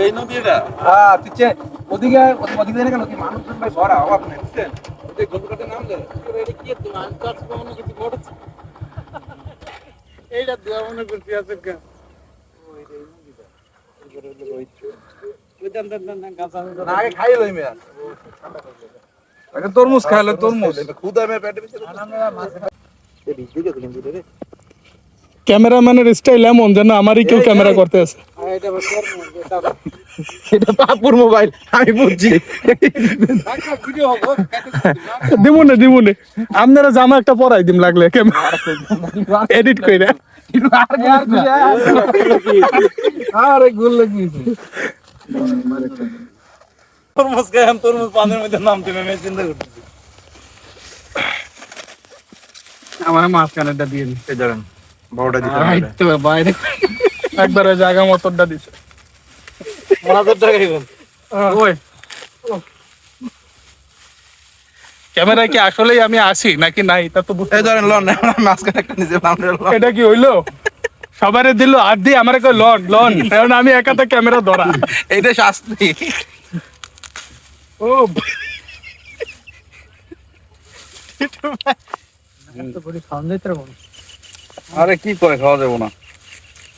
এই নদীটা হ্যাঁ তুই ওদিকে ওদিকে দেখে কেন কি মানুষজন ভাই ভরা অভাব নেই বুঝছেন ওদিকে গল্পটাতে নামলে এইটা দেওয়া মনে করছি আছে না আগে খাইয়ে লই মেয়া আগে তরমুজ খাইলে তরমুজ খুদা মে পেটে ক্যামেরাম্যানের স্টাইল এমন যেন আমারই কেউ ক্যামেরা করতে আছে। এটা পাপুর মোবাইল আমি বুঝছি। দিমুনে দিমুনে। আপনারা জামা একটা পরাই দিম লাগলে এডিট কইরা। আরে গুল লাগিয়েছে। তরমুজ খাই তরমুজ পানির মধ্যে নামতে চিন্তা করতেছি। আমার মাঝখানেটা দিয়ে এই ধরেন। বড়টা দিতে এই তো বাইরে একবারে জায়গা মতনটা দিছে। এখন ওই। ক্যামেরায় কি আসলেই আমি আসি নাকি নাই? তা তো বুঝতে ধরেন লন মাঝখানে একটা নিজে এটা কি হইল? সবারে দিল আর দিয়ে আমার কই লন লন কারণ আমি একাতে ক্যামেরা ধরা। এইটা শাস্তি। ও। আরে কি করে খাওয়া যাব না।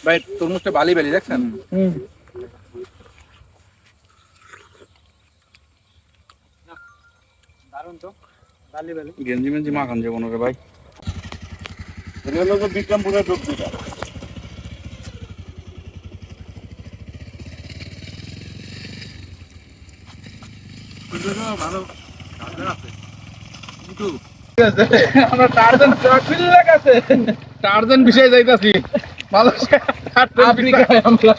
ভাই তরমুজটা বালি বালি দেখছেন? হুম। গেঞ্জি মেঞ্জি মাখান যাব না রে ভাই। এটা হলো বিক্রমপুরের ডুবজিটা আমরা ট্রাক আছে টার্জেন বিষয়ে যাইতাছি। মালয়েশিয়া আফ্রিকায় আমরা